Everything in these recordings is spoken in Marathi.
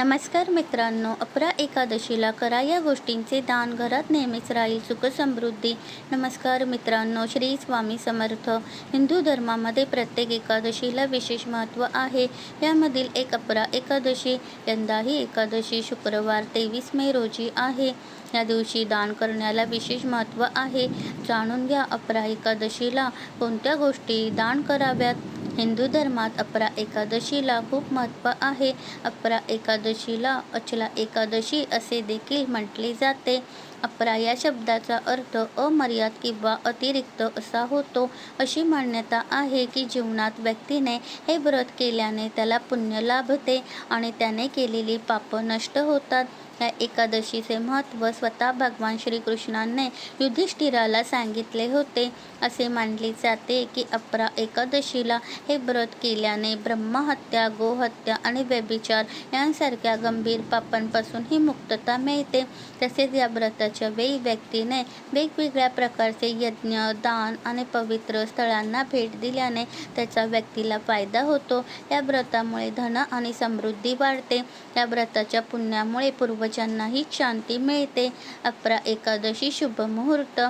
नमस्कार मित्रांनो अपरा एकादशीला करा या गोष्टींचे दान. घरात नेहमीच राहील सुखसमृद्धी नमस्कार मित्रांनो श्री स्वामी समर्थ. हिंदू धर्मामध्ये प्रत्येक एकादशीला विशेष महत्त्व आहे. यामधील एक अपरा एकादशी यंदाही एकादशी शुक्रवार तेवीस मे रोजी आहे. या दिवशी दान करण्याला विशेष महत्त्व आहे. जाणून घ्या अपरा एकादशीला कोणत्या गोष्टी दान कराव्यात? हिंदू धर्मात अपरा एकादशीला खूप महत्त्व आहे. अपरा एकादशीला अचला एकादशी असे देखील म्हटले जाते. अपरा या शब्दाचा अर्थ अमर्याद किंवा अतिरिक्त असा होतो. अशी मान्यता आहे की जीवनात व्यक्तीने हे व्रत केल्याने त्याला पुण्य लाभते आणि त्याने केलेली पापं नष्ट होतात. या एकादशीचे महत्त्व स्वतः भगवान श्रीकृष्णाने युधिष्ठिराला सांगितले होते. असे मानले जाते की अपरा एकादशीला हे व्रत केल्याने ब्रह्महत्या गोहत्या आणि व्यभिचार यांसारख्या गंभीर पापांपासून ही मुक्तता मिळते. तसेच या व्रताच्या वेळी व्यक्तीने वेगवेगळ्या प्रकारचे यज्ञ दान आणि पवित्र स्थळांना भेट दिल्याने त्याचा व्यक्तीला फायदा होतो. या व्रतामुळे धन आणि समृद्धी वाढते. या व्रताच्या पुण्यामुळे पूर्वजांनाही शांती मिळते. अपरा एकादशी शुभ मुहूर्त.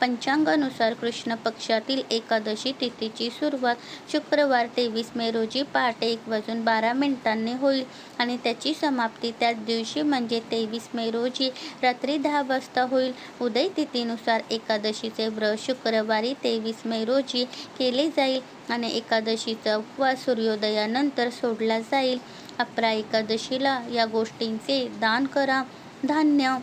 पंचांगानुसार कृष्ण पक्षातील एकादशी तिथीची सुरुवात शुक्रवार तेवीस मे रोजी पहाटे एक वाजून बारा मिनिटांनी होईल आणि त्याची समाप्ती त्याच दिवशी म्हणजे तेवीस मे रोजी रात्री दहा वाजता होईल. उदय तिथीनुसार एकादशीचे व्रत शुक्रवारी तेवीस मे रोजी केले जाईल आणि एकादशीचा उपवास सूर्योदयानंतर सोडला जाईल. अपरा एकादशीला या गोष्टींचे दान करा. धान्य.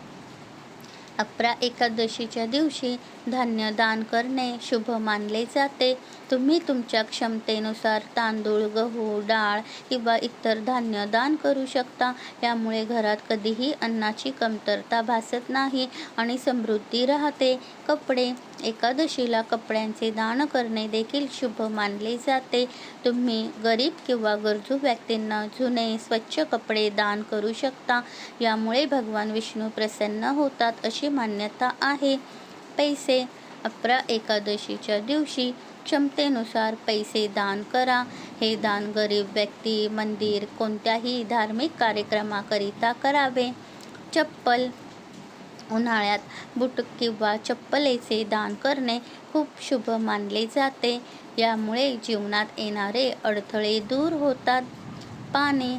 अपरा एकादशीच्या दिवशी धान्य दान करणे शुभ मानले जाते. तुम्ही तुमच्या क्षमतेनुसार तांदूळ गहू डाळ किंवा इतर धान्य दान करू शकता. यामुळे घरात कधीही अन्नाची कमतरता भासत नाही आणि समृद्धी राहते. कपडे. एकादशीला कपड्यांचे दान करणे देखील शुभ मानले जाते. तुम्ही गरीब किंवा गरजू व्यक्तींना जुने स्वच्छ कपडे दान करू शकता. यामुळे भगवान विष्णू प्रसन्न होतात अशी मान्यता आहे. पैसे अकरा एकादशीच्या दिवशी क्षमतेनुसार पैसे दान करा. हे दान गरीब व्यक्ती मंदिर कोणत्याही धार्मिक कार्यक्रमाकरिता करावे. चप्पल उन्हाळ्यात बूट किंवा चप्पलेचे दान करणे खूप शुभ मानले जाते. यामुळे जीवनात येणारे अडथळे दूर होतात. पाणी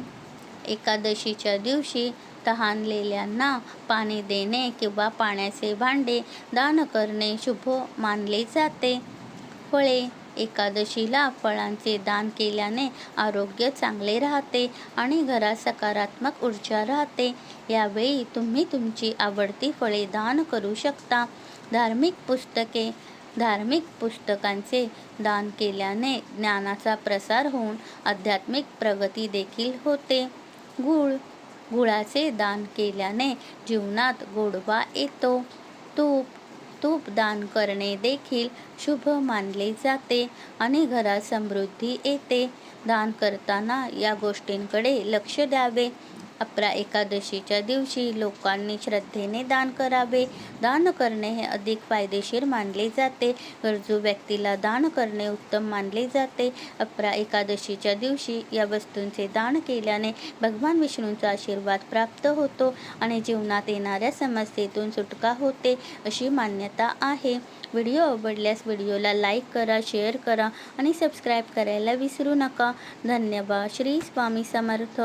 एकादशीच्या दिवशी तहानलेल्यांना पाणी देणे किंवा पाण्याचे भांडे दान करणे शुभ मानले जाते. फळे एकादशीला फळांचे दान केल्याने आरोग्य चांगले राहते आणि घरात सकारात्मक ऊर्जा राहते. यावेळी तुम्ही तुमची आवडती फळे दान करू शकता. धार्मिक पुस्तके धार्मिक पुस्तकांचे दान केल्याने ज्ञानाचा प्रसार होऊन आध्यात्मिक प्रगती देखील होते. गुळ गुळाचे दान केल्याने जीवनात गोडवा येतो. तूप तूप दान करणे देखील शुभ मानले जाते. आणि घरात समृद्धी येते. दान करताना या गोष्टींकडे लक्ष द्यावे. अपरा एकादशीच्या दिवशी लोकांनी श्रद्धेने दान करावे. दान करणे हे अधिक फायदेशीर मानले जाते. गरजू व्यक्तीला दान करणे उत्तम मानले जाते. अपरा एकादशीच्या दिवशी या वस्तूंचे दान केल्याने भगवान विष्णूंचा आशीर्वाद प्राप्त होतो आणि जीवनात येणाऱ्या समस्येतून सुटका होते अशी मान्यता आहे. व्हिडिओ आवडल्यास व्हिडिओला लाईक करा शेअर करा आणि सबस्क्राईब करायला विसरू नका. धन्यवाद. श्री स्वामी समर्थ.